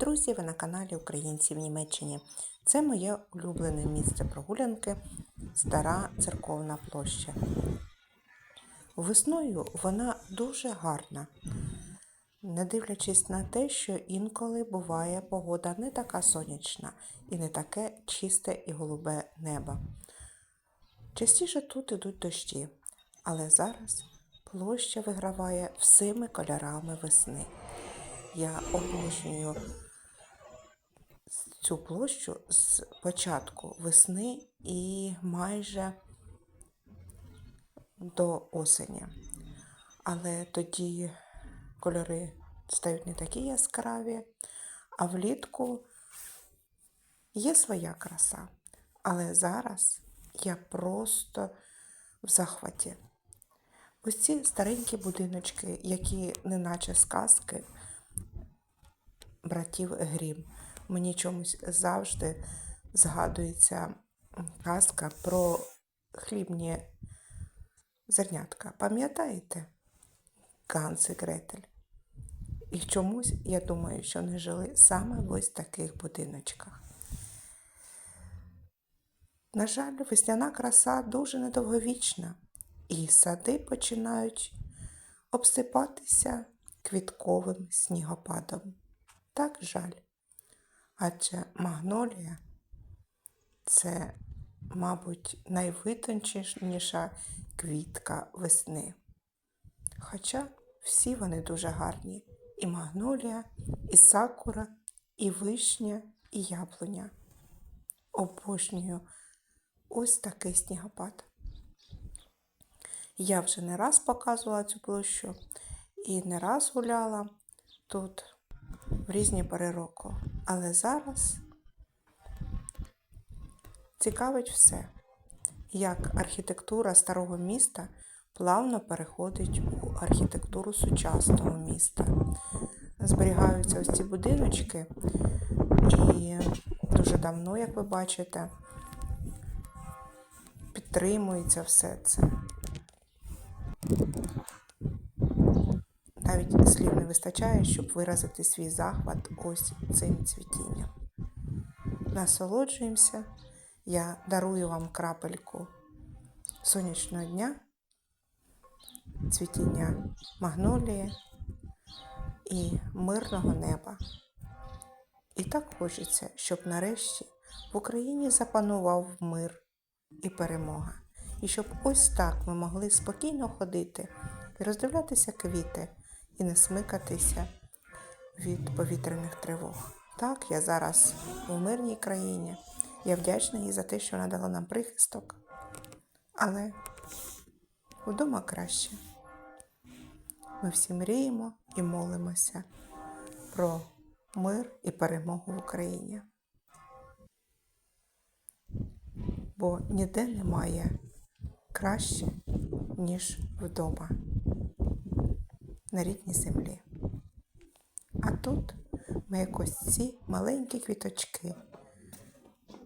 друзі! Ви на каналі Українці в Німеччині. Це моє улюблене місце прогулянки Стара церковна площа. Весною вона дуже гарна, не дивлячись на те, що інколи буває погода не така сонячна і не таке чисте і голубе небо. Частіше тут ідуть дощі, але зараз площа виграває всіми кольорами весни. Я обожнюю цю площу з початку весни і майже до осені. Але тоді кольори стають не такі яскраві, а влітку є своя краса. Але зараз я просто в захваті. Ось ці старенькі будиночки, які неначе сказки братів Грім. Мені чомусь завжди згадується казка про хлібні зернятка. Пам'ятаєте? Ганс і Гретель. І чомусь я думаю, що вони жили саме в ось таких будиночках. На жаль, весняна краса дуже недовговічна, і сади починають обсипатися квітковим снігопадом. Так жаль. Адже магнолія це, мабуть, найвитонченіша квітка весни. Хоча всі вони дуже гарні. І магнолія, і сакура, і вишня, і яблуня. Обожнюю ось такий снігопад. Я вже не раз показувала цю площу і не раз гуляла тут в різні пори року. Але зараз цікавить все, як архітектура старого міста плавно переходить у архітектуру сучасного міста. Зберігаються ось ці будиночки, і дуже давно, як ви бачите, підтримується все це. Вистачає, щоб виразити свій захват ось цим цвітінням. Насолоджуємося. Я дарую вам крапельку сонячного дня, цвітіння магнолії і мирного неба. І так хочеться, щоб нарешті в Україні запанував мир і перемога. І щоб ось так ми могли спокійно ходити і роздивлятися квіти і не смикатися від повітряних тривог. Так, я зараз у мирній країні. Я вдячна їй за те, що вона дала нам прихисток. Але вдома краще. Ми всі мріємо і молимося про мир і перемогу в Україні. Бо ніде немає краще, ніж вдома на рідній землі. А тут ми якось ці маленькі квіточки,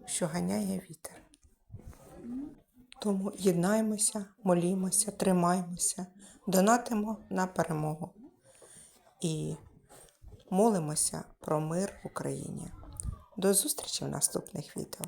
що ганяє вітер. Тому єднаємося, молімося, тримаємося, донатимо на перемогу і молимося про мир в Україні. До зустрічі в наступних відео.